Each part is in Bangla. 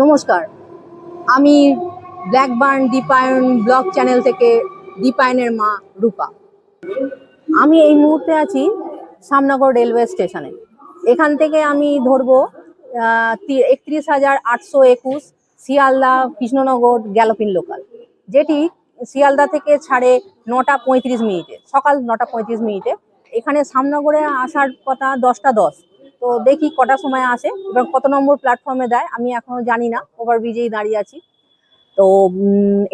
নমস্কার। আমি ব্ল্যাকবার্ন দীপায়ন ব্লগ চ্যানেল থেকে দীপায়নের মা রূপা। আমি এই মুহূর্তে আছি সামনগর রেলওয়ে স্টেশনে। এখান থেকে আমি ধরবো একত্রিশ হাজার আটশো একুশ শিয়ালদা কৃষ্ণনগর গ্যালোপিন লোকাল, যেটি শিয়ালদা থেকে ছাড়ে নটা পঁয়ত্রিশ মিনিটে, সকাল নটা পঁয়ত্রিশ মিনিটে। এখানে সামনগরে আসার কথা দশটা দশ। তো দেখি কটার সময় আসে এবং কত নম্বর প্ল্যাটফর্মে দেয়, আমি এখনও জানি না ওভারব্রিজেই দাঁড়িয়ে আছি। তো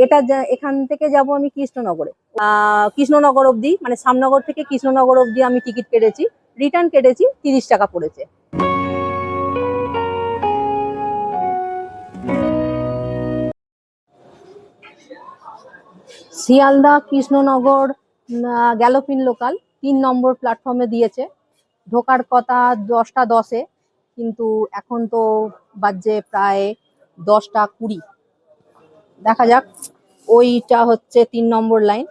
এটা এখান থেকে যাব আমি কৃষ্ণনগরে। কৃষ্ণনগর অবধি মানে সামনগর থেকে কৃষ্ণনগর অবধি আমি টিকিট কেটেছি রিটার্ন কেটেছি, তিরিশ টাকা পড়েছে। শিয়ালদা, কৃষ্ণনগর গ্যালোপিন লোকাল তিন নম্বর প্ল্যাটফর্মে দিয়েছে। ঢোকার কথা দশটা দশে, কিন্তু এখন তো বাজে প্রায় দশটা কুড়ি। দেখা যাক, ওইটা হচ্ছে তিন নম্বর লাইন,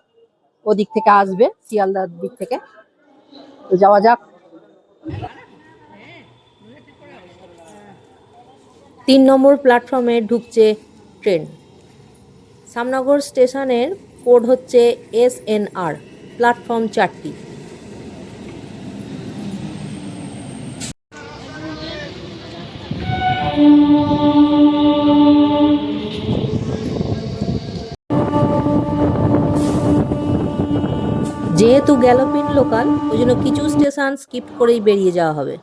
ওদিক থেকে আসবে, শিয়ালদার দিক থেকে। তো যাওয়া যাক। তিন নম্বর প্ল্যাটফর্মে ঢুকছে ট্রেন। সামনগর স্টেশনের কোড হচ্ছে এস এন আর, প্ল্যাটফর্ম চারটি। যেহেতু গ্যালোপিন লোকাল ওই জন্য কিছু স্টেশন স্কিপ করেই বেরিয়ে যাওয়া হবে।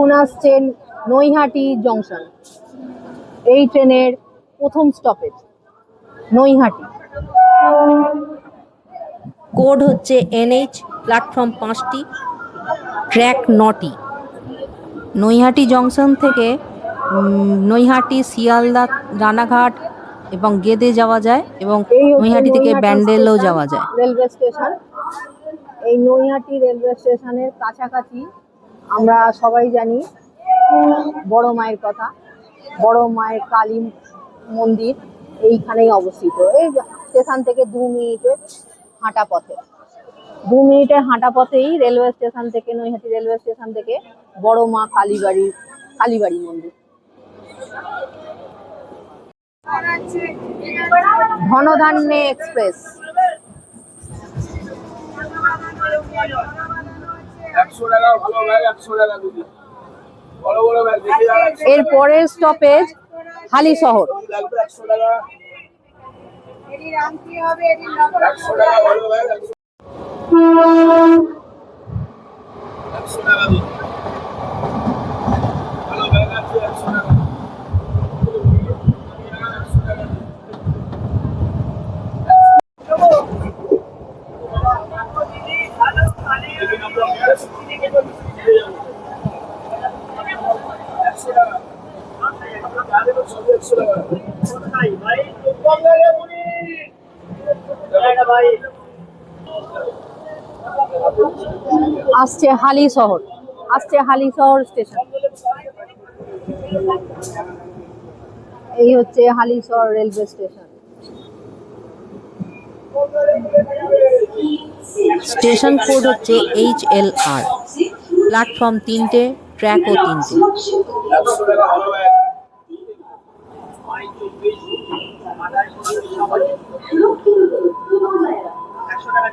এখন আসছেন নৈহাটি জংশন। এই ট্রেনের প্রথম স্টপেজ নৈহাটি। কোড হচ্ছে এনএইচ প্ল্যাটফর্ম পাঁচটি ট্র্যাক নটি। নৈহাটি জংশন থেকে নৈহাটি শিয়ালদা রানাঘাট এবং গেদে যাওয়া যায় এবং নৈহাটি থেকে ব্যান্ডেলও যাওয়া যায়। রেলওয়ে স্টেশন এই নৈহাটি রেলওয়ে স্টেশনের কাছাকাছি আমরা সবাই জানি বড় মায়ের কথা, বড় মায়ের কালী মন্দির এইখানেই অবস্থিত। এই স্টেশন থেকে দু মিনিটের হাঁটা পথে। দু মিনিটের হাঁটা পথেই রেলওয়ে স্টেশন থেকে, নৈহাটি রেলওয়ে স্টেশন থেকে বড় মা কালীবাড়ি কালীবাড়ি মন্দির। ধনধান্যে এক্সপ্রেস। এর পরের স্টপেজ হালি শহর। একশো টাকা একশো টাকা ভালো ব্যাগ একশো একশো টাকা দিদি ভালো ব্যাগ আছে একশো টাকা একশো টাকা দিদি। দেখুন আমরা একশো টাকা আমরা গাড়ি তো সবই একশো টাকা ভাই আসছে হালি শহর। আসছে হালি শহর স্টেশন। এই হচ্ছে Halisahar railway station. Station code হচ্ছে এইচ এল আর প্ল্যাটফর্ম তিনটে ট্র্যাকও তিনটে। একশো টাকা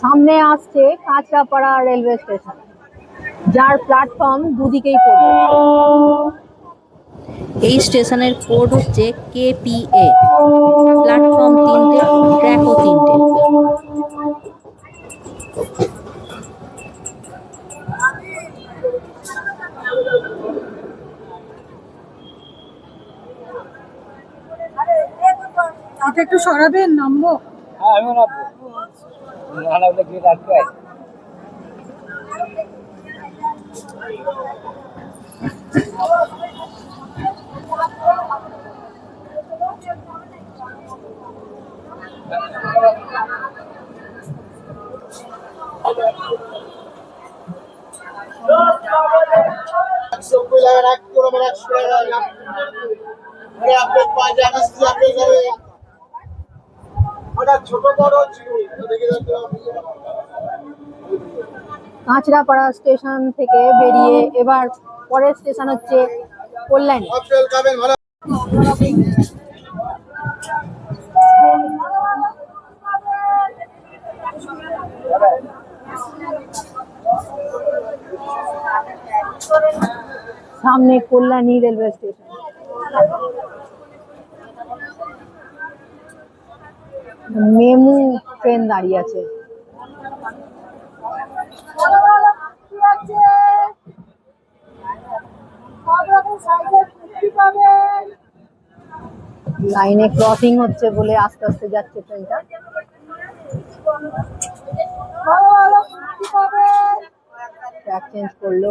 সামনে আসছে কাঁচরাপাড়া রেলওয়ে স্টেশন। যার প্ল্যাটফর্ম দুদিকেই পড়বে। এই স্টেশনের কোড হচ্ছে কেপিএ প্ল্যাটফর্ম তিনটে, ট্র্যাকও তিনটে। আমাকে একটু সরাবেন নামবো? হ্যাঁ আমি নামবো। না নামলে গেট আটকে আছে একশো কুড়ি টাকার এক কিলো মানে একশো টাকা আরে আপনি পাঁচ আগস্ট ওটা ছোট বড় ছিল দেখে দেখতে কাঁচরাপাড়া স্টেশন থেকে বেরিয়ে এবার পরের স্টেশন হচ্ছে কল্যাণী। সামনে Kalyani railway station. MEMU train দাঁড়িয়ে আছে। লাইনে ক্রসিং হচ্ছে বলে আস্তে আস্তে যাচ্ছে ট্রেনটা ট্র্যাক চেঞ্জ করল।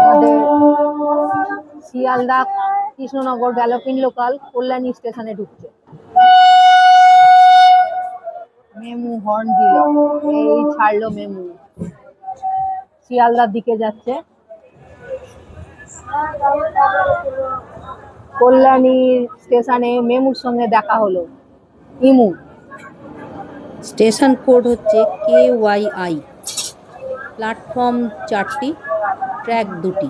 আমাদের শিয়ালদা, কৃষ্ণনগর গ্যালোপিন লোকাল, কল্যাণী স্টেশনে ঢুকছে। মেমু হর্ন দিল। এই ছাড়লো মেমু। শিয়ালদার দিকে যাচ্ছে। কল্যাণী স্টেশনে মেমুর সঙ্গে দেখা হলো। ইমু। স্টেশন কোড হচ্ছে কে ওয়াই আই। প্ল্যাটফর্ম চারটি, ট্র্যাক দুটি।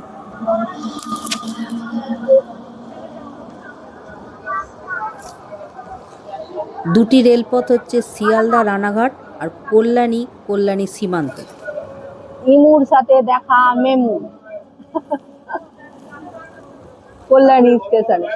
দুটি রেলপথ হচ্ছে শিয়ালদা রানাঘাট আর কল্যাণী কল্যাণী সীমান্ত। ইমুর সাথে দেখা মেমু। কল্যাণী স্টেশনে।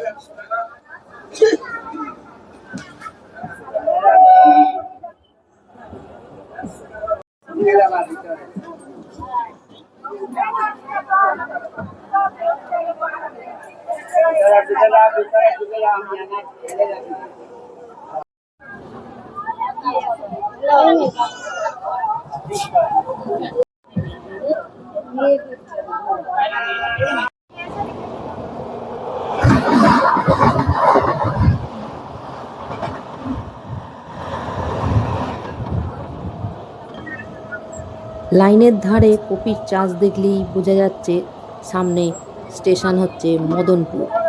লাইনের ধারে কপির চাষ দেখলেই বোঝা যাচ্ছে সামনে স্টেশন হচ্ছে মদনপুর।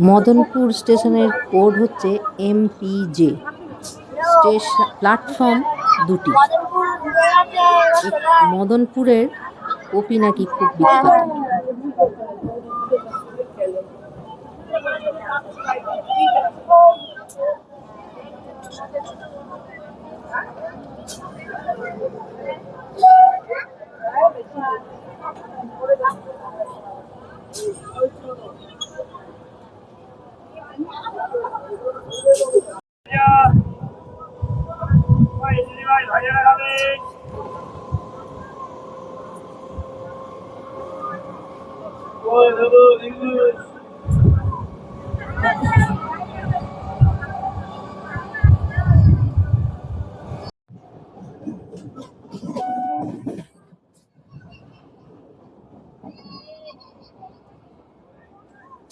মদনপুর স্টেশনের কোড হচ্ছে এমপিজে। স্টেশন প্ল্যাটফর্ম দুটি। মদনপুরের কপি নাকি খুব বিখ্যাত?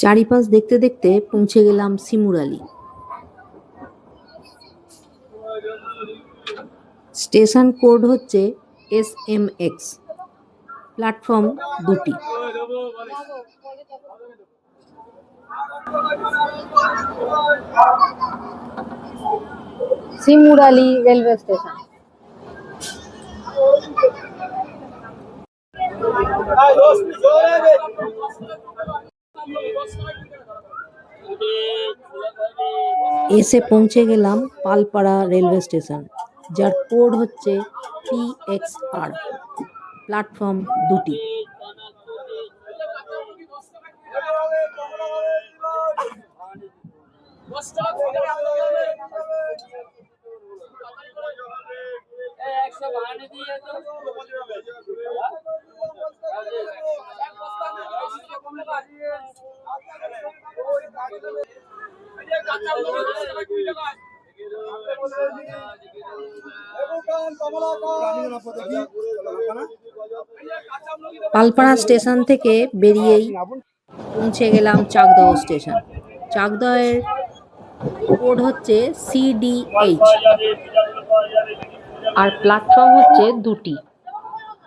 চারিপাশ দেখতে দেখতে পৌঁছে গেলাম সিমুরালি স্টেশন কোড হচ্ছে এস এম এক্স। প্ল্যাটফর্ম দুটি। Simurali railway station. এসে পৌঁছে গেলাম পালপাড়া রেলওয়ে স্টেশন যার কোড হচ্ছে পিএক্সআর প্ল্যাটফর্ম দুটি। পালপাড়া স্টেশন থেকে বেরিয়েই পৌঁছে গেলাম চাকদহ স্টেশন। চাকদহের কোড হচ্ছে সিডিএইচ আর প্ল্যাটফর্ম হচ্ছে দুটি।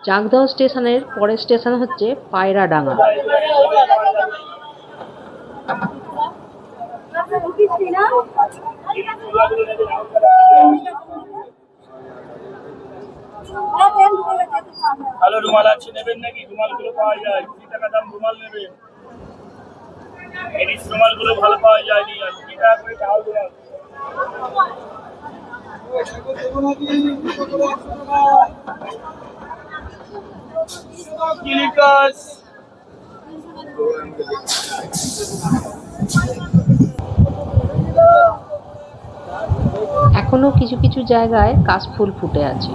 চাকদহ স্টেশনের পরের স্টেশন হচ্ছে পায়রাডাঙ্গা। ভালো রুমাল আছে নেবেন নাকি? রুমালগুলো পাওয়া যায়। টাকা দাম রুমাল নেবেন। এডিস রুমালগুলো ভালো পাওয়া যায় নি টাকা করে টাওয়াল রুমাল। কিলিকাস। এখনও কিছু কিছু জায়গায় কাশফুল ফুটে আছে।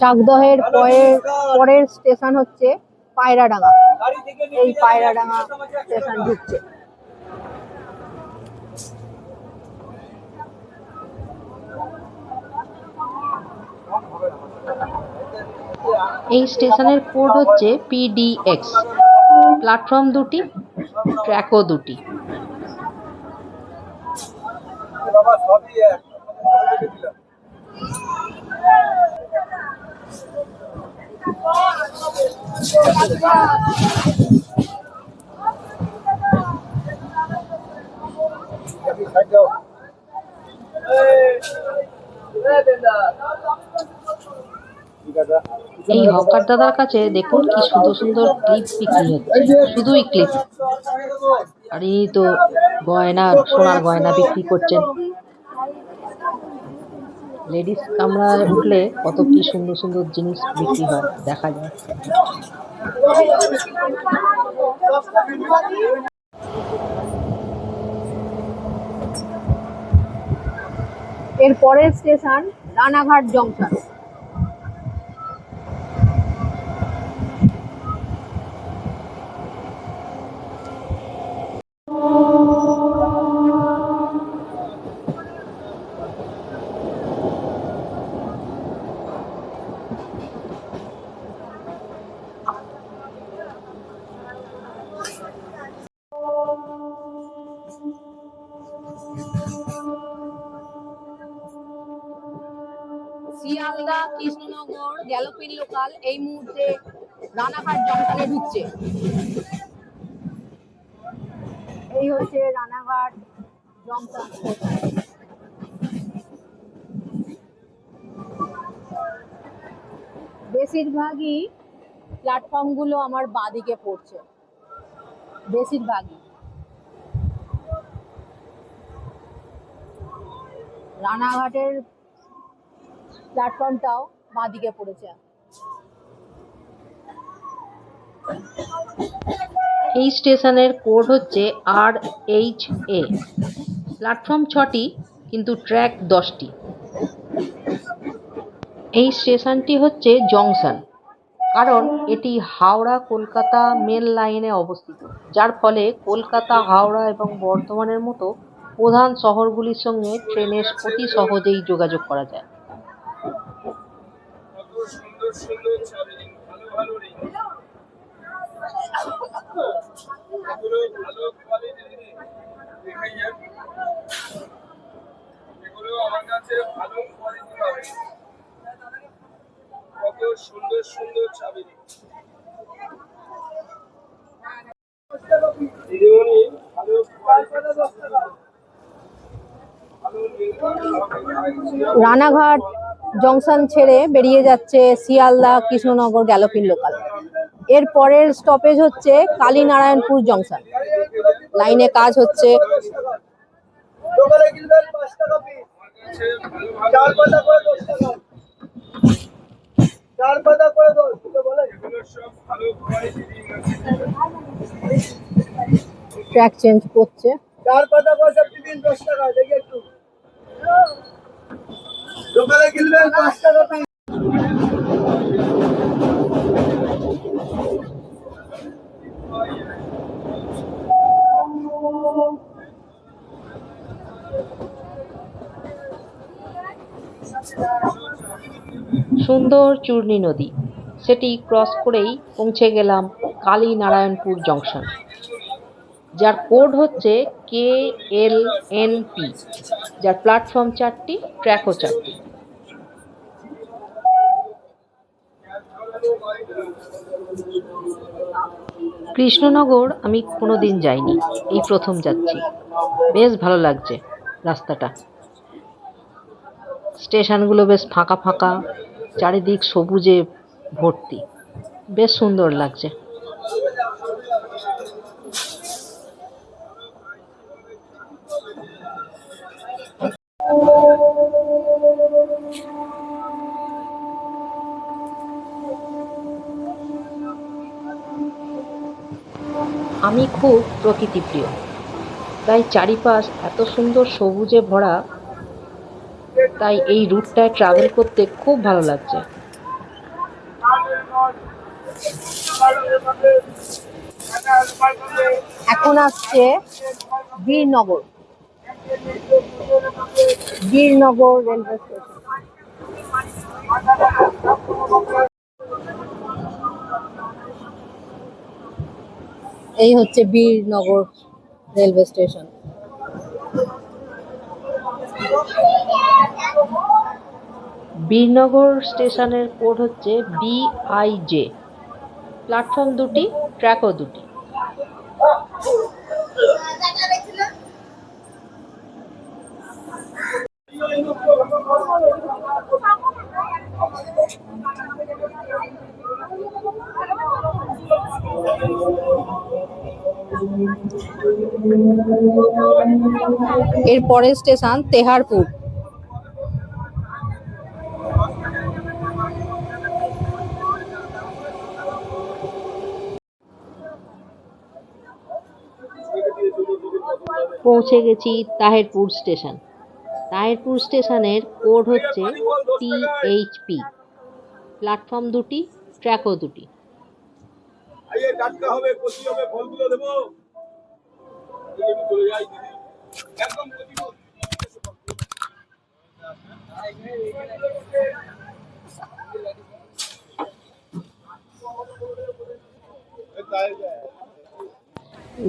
চাকদহের পরের পরের স্টেশন হচ্ছে পায়রাডাঙ্গা। এই পায়রাডাঙ্গা স্টেশন ঢুকছে। এই স্টেশনের কোড হচ্ছে পিডিএক্স প্ল্যাটফর্ম দুটি ট্র্যাকও দুটি বাবা সবই এক সাইড দাও ঠিক আছে এই হকার দাদার কাছে দেখুন কি সুন্দর সুন্দর ক্লিপ বিক্রি হচ্ছে। শুধুই ক্লিপ আর ইনি তো গয়না, সোনার গয়না বিক্রি করছেন। লেডিস কামরায় উঠলে কত কি সুন্দর সুন্দর জিনিস বিক্রি হয়, দেখা যায়। এর পরের station Ranaghat junction. Galloping local এই মুহূর্তে রানাঘাট জংশনে ঢুকছে। এই হচ্ছে রানাঘাট জংশন বেশিরভাগই প্ল্যাটফর্মগুলো আমার বাঁদিকে পড়ছে। বেশিরভাগই। রানাঘাটের প্ল্যাটফর্মটাও বাঁদিকে পড়েছে। এই স্টেশনের কোড হচ্ছে আর এইচ এ প্ল্যাটফর্ম ছটি, কিন্তু ট্র্যাক দশটি। এই স্টেশনটি হচ্ছে জংশন, কারণ এটি হাওড়া কলকাতা মেল লাইনে অবস্থিত, যার ফলে কলকাতা, হাওড়া এবং বর্ধমানের মতো প্রধান শহরগুলির সঙ্গে ট্রেনের অতি সহজেই যোগাযোগ করা যায়। সুন্দর সুন্দর ছবি ভালো ভালো এগুলো ভালো এগুলো আমার কাছে ভালো কোয়ালিটি পাবে। কত সুন্দর সুন্দর দিদিমণি, ভালো রানাঘাট। জংশন ছেড়ে বেরিয়ে যাচ্ছে শিয়ালদা, কৃষ্ণনগর, গ্যালোপিন লোকাল। এর পরের স্টপেজ হচ্ছে কালীনারায়ণপুর জংশন। লাইনে কাজ হচ্ছে। ট্র্যাক চেঞ্জ করছে। চার পাতা দিন দশ টাকা দেখি একটু দোকানে কিনবেন পাঁচ টাকা পিস সুন্দর চূর্ণী নদী। সেটি ক্রস করেই পৌঁছে গেলাম কালী নারায়ণপুর জংশন। যার কোড হচ্ছে কে এল এন পি। যার প্ল্যাটফর্ম চারটি, ট্র্যাকও চারটি। কৃষ্ণনগর আমি কোনো দিন যাইনি। এই প্রথম যাচ্ছি। বেশ ভালো লাগছে রাস্তাটা। স্টেশনগুলো বেশ ফাঁকা ফাঁকা। চারিদিক সবুজে ভর্তি। বেশ সুন্দর লাগছে। আমি খুব প্রকৃতিপ্রিয়। তাই চারিপাশ এত সুন্দর সবুজে ভরা তাই এই রুটটায় ট্রাভেল করতে খুব ভালো লাগছে। এখন আসছে বীরনগর বীরনগর রেলওয়ে স্টেশন এই হচ্ছে বীরনগর রেলওয়ে স্টেশন বীরনগর স্টেশনের কোড হচ্ছে বিআইজে প্ল্যাটফর্ম দুটি ট্র্যাকও দুটি। এর পরের স্টেশন তেহারপুর। পৌঁছে গেছি তাহেরপুর স্টেশন। তাহেরপুর স্টেশনের কোড হচ্ছে টিএইচপি প্ল্যাটফর্ম দুটি, ট্র্যাকও দুটি।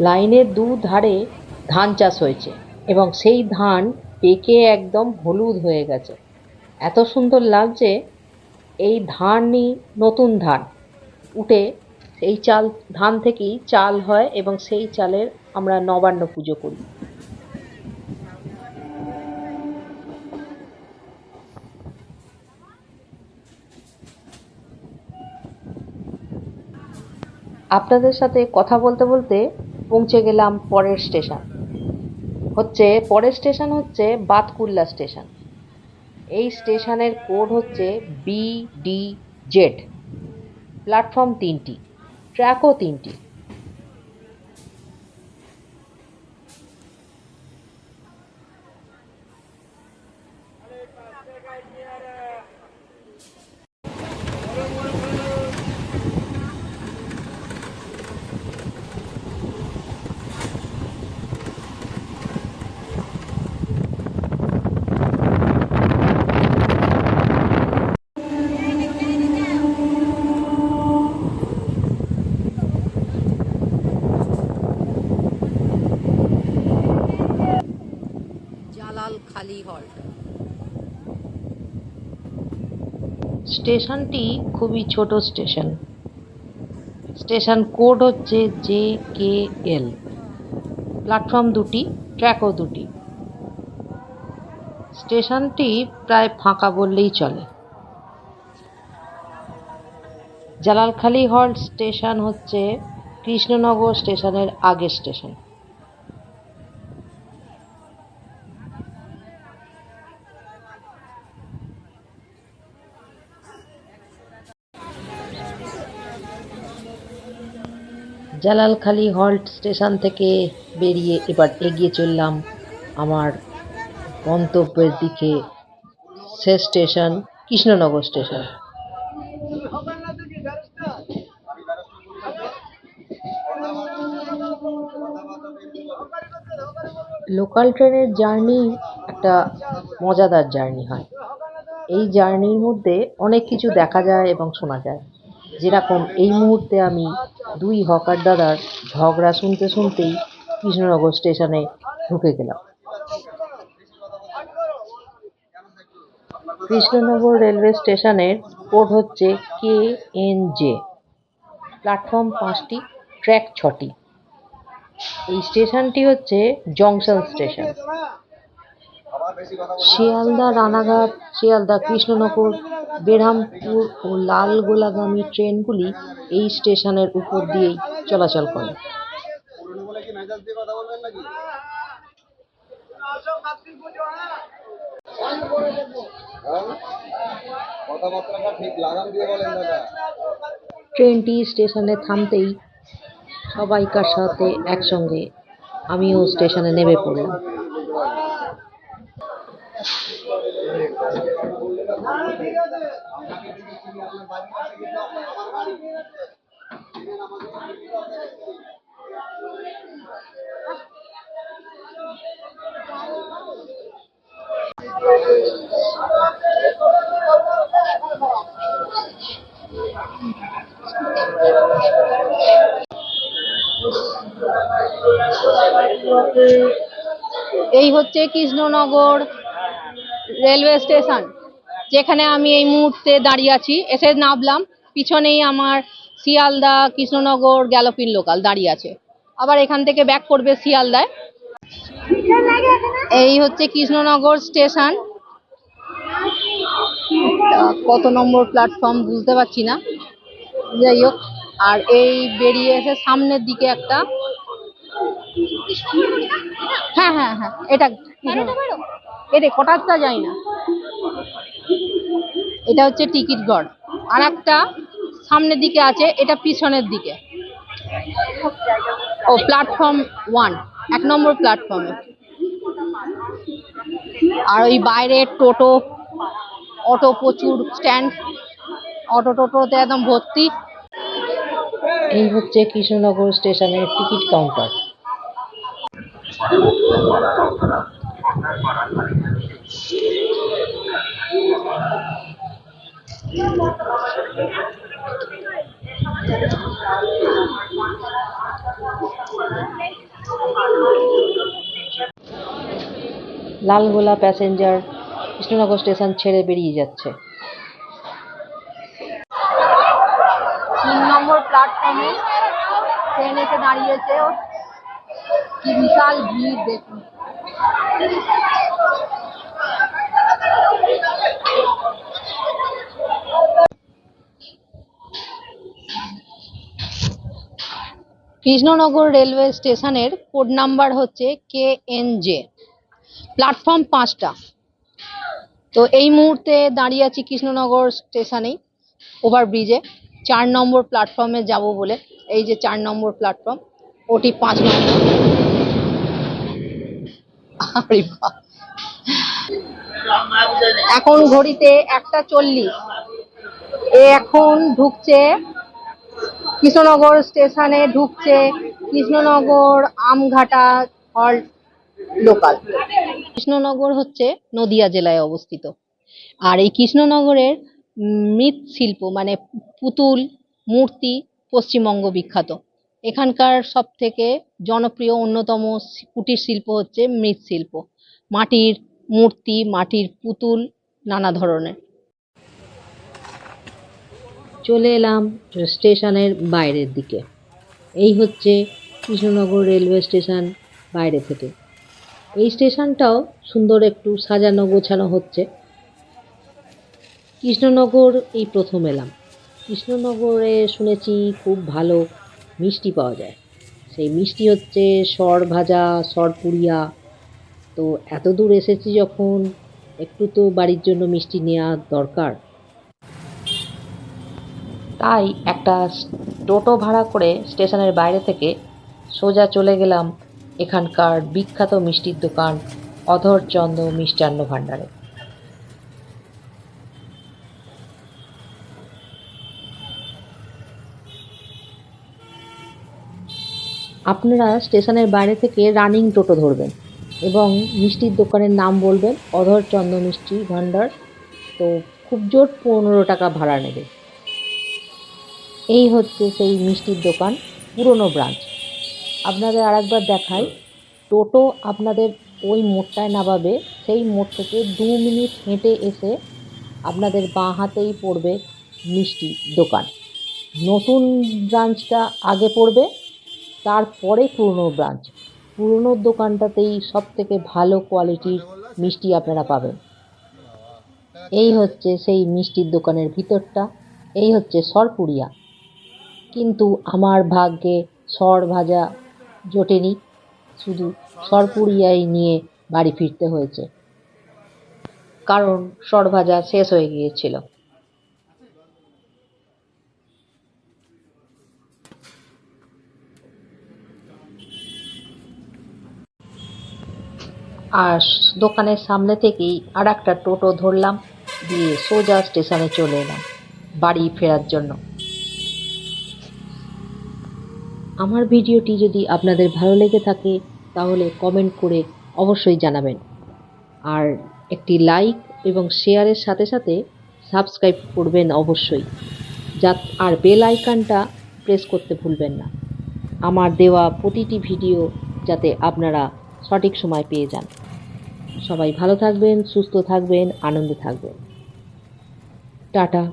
লাইনের দু ধারে ধান চাষ হয়েছে এবং সেই ধান পেকে একদম হলুদ হয়ে গেছে। এত সুন্দর লাগছে, এই ধানই নতুন ধান। উঠে এই চাল, ধান থেকেই চাল হয় এবং সেই চালের আমরা নবান্ন পুজো করি। আপনাদের সাথে কথা বলতে বলতে পৌঁছে গেলাম পরের স্টেশন। হচ্ছে, পরের স্টেশন হচ্ছে বাতকুল্লা স্টেশন। এই স্টেশনের কোড হচ্ছে বিডি জেড প্ল্যাটফর্ম তিনটি। ট্র্যাকও তিনটি। জালাল খালি হল্ট স্টেশনটি খুবই ছোট স্টেশন। স্টেশন কোড হচ্ছে জে কে এল। প্ল্যাটফর্ম দুটি, ট্র্যাকও দুটি। স্টেশনটি প্রায় ফাঁকা বললেই চলে। জালালখালি হল্ট স্টেশন হচ্ছে কৃষ্ণনগর স্টেশনের আগের স্টেশন। জালালখালি হল্ট স্টেশন থেকে বেরিয়ে এবার এগিয়ে চললাম আমার গন্তব্যের দিকে। শেষ স্টেশন কৃষ্ণনগর স্টেশন। লোকাল ট্রেনের জার্নি একটা মজাদার জার্নি হয়। এই জার্নির মধ্যে অনেক কিছু দেখা যায় এবং শোনা যায়। যেরকম এই মুহূর্তে আমি দুই হকার দাদার ঝগড়া শুনতে শুনতেই কৃষ্ণনগর স্টেশনে ঢুকে গেলাম। কৃষ্ণনগর রেলওয়ে স্টেশনের কোড হচ্ছে কে এন জে প্ল্যাটফর্ম পাঁচটি, ট্র্যাক ছটি। এই স্টেশনটি হচ্ছে জংশন স্টেশন। শিয়ালদা রানাঘাট, শিয়ালদা কৃষ্ণনগর বেরহামপুর ও লালগোলাগামী ট্রেনগুলি এই স্টেশনের উপর দিয়েই চলাচল করে। ট্রেনটি স্টেশনে থামতেই সবাইকার সাথে একসঙ্গে আমিও স্টেশনে নেমে পড়লাম। এই হচ্ছে কৃষ্ণনগর রেলওয়ে স্টেশন। যেখানে আমি এই মুহূর্তে দাঁড়িয়ে আছি। এসে নামলাম পিছনেই আমার শিয়ালদা কৃষ্ণনগর গ্যালোপিন লোকাল দাঁড়িয়ে আছে। আবার এখান থেকে ব্যাক করবে শিয়ালদায়। এই হচ্ছে কৃষ্ণনগর স্টেশন। কত নম্বর প্ল্যাটফর্ম বুঝতে পারছি না। যাই হোক আর এই বেরিয়ে এসে সামনের দিকে একটা হ্যাঁ হ্যাঁ হ্যাঁ এটা এটা কটারটা যায় না। এটা হচ্ছে টিকিট ঘর আর একটা সামনের দিকে আছে, এটা পিছনের দিকে। ও প্ল্যাটফর্ম ওয়ান এক নম্বর প্ল্যাটফর্মে আর ওই বাইরে টোটো, অটো প্রচুর স্ট্যান্ড অটো টোটোতে একদম ভর্তি। এই হচ্ছে কৃষ্ণনগর স্টেশনের ticket counter Lalgola passenger Krishnanagar station ছেড়ে বেরিয়ে যাচ্ছে। তিন নম্বর প্ল্যাটফর্মে ট্রেন এসে দাঁড়িয়েছে। কি বিশাল ভিড়, দেখুন। কৃষ্ণনগর রেলওয়ে স্টেশনের কোড নাম্বার হচ্ছে কে এন জে প্ল্যাটফর্ম পাঁচটা। তো এই মুহূর্তে দাঁড়িয়ে আছি কৃষ্ণনগর স্টেশনেই, ওভারব্রিজে। চার নম্বর প্ল্যাটফর্মে যাব বলে। এই যে চার নম্বর প্ল্যাটফর্ম, ওটি পাঁচ নম্বর। এখন ঘড়িতে একটা চল্লিশ। এ এখন ঢুকছে কৃষ্ণনগর স্টেশনে ঢুকছে কৃষ্ণনগর আমঘাটা হল্ট লোকাল। কৃষ্ণনগর হচ্ছে নদিয়া জেলায় অবস্থিত। আর এই কৃষ্ণনগরের মৃৎশিল্প মানে পুতুল, মূর্তি পশ্চিমবঙ্গ বিখ্যাত। এখানকার সব থেকে জনপ্রিয়, অন্যতম কুটির শিল্প হচ্ছে মৃৎশিল্প মাটির মূর্তি, মাটির পুতুল, নানা ধরনের। চলে এলাম স্টেশনের বাইরের দিকে। এই হচ্ছে কৃষ্ণনগর রেলওয়ে স্টেশন বাইরে থেকে। এই স্টেশনটাও সুন্দর একটু সাজানো গোছানো হচ্ছে। কৃষ্ণনগর এই প্রথম এলাম। কৃষ্ণনগরে শুনেছি খুব ভালো মিষ্টি পাওয়া যায়। সেই মিষ্টি হচ্ছে সর ভাজা, সর পুরিয়া তো এত দূর এসেছি যখন, একটু তো বাড়ির জন্য মিষ্টি নেওয়া দরকার। তাই একটা টোটো ভাড়া করে স্টেশনের বাইরে থেকে সোজা চলে গেলাম এখানকার বিখ্যাত মিষ্টির দোকান অধরচন্দ্র মিষ্টান্ন ভাণ্ডারে। আপনারা স্টেশনের বাইরে থেকে রানিং টোটো ধরবেন এবং মিষ্টির দোকানের নাম বলবেন অধরচন্দ্র মিষ্টি ভাণ্ডার। তো খুব জোর পনেরো টাকা ভাড়া নেবে। এই হচ্ছে সেই মিষ্টির দোকান, পুরনো ব্রাঞ্চ। আপনাদের আরেকবার দেখাই, টোটো আপনাদের ওই মোড়টায় নামাবে, সেই মোড় থেকে দু মিনিট হেঁটে এসে আপনাদের বাঁ হাতেই পড়বে মিষ্টি দোকান। নতুন ব্রাঞ্চটা আগে পড়বে, তারপরে পুরনো ব্রাঞ্চ। পুরনো দোকানটাতেই সব থেকে ভালো কোয়ালিটির মিষ্টি আপনারা পাবেন। এই হচ্ছে সেই মিষ্টির দোকানের ভিতরটা, এই হচ্ছে সরপুরিয়া কিন্তু আমার ভাগ্যে সর ভাজা জোটেনি। শুধু সরপুরিয়াই নিয়ে বাড়ি ফিরতে হয়েছে। কারণ সর ভাজা শেষ হয়ে গিয়েছিল। আর দোকানের সামনে থেকেই আর একটা টোটো ধরলাম, দিয়ে সোজা স্টেশনে চলে এলাম, বাড়ি ফেরার জন্য। আমার ভিডিওটি যদি আপনাদের ভালো লেগে থাকে, তাহলে কমেন্ট করে অবশ্যই জানাবেন। আর একটি লাইক এবং শেয়ারের সাথে সাথে সাবস্ক্রাইব করবেন অবশ্যই যা আর বেল আইকনটা প্রেস করতে ভুলবেন না। আমার দেওয়া প্রতিটি ভিডিও যাতে আপনারা সঠিক সময় পেয়ে যান। সবাই ভালো থাকবেন, সুস্থ থাকবেন, আনন্দে থাকবেন। টাটা।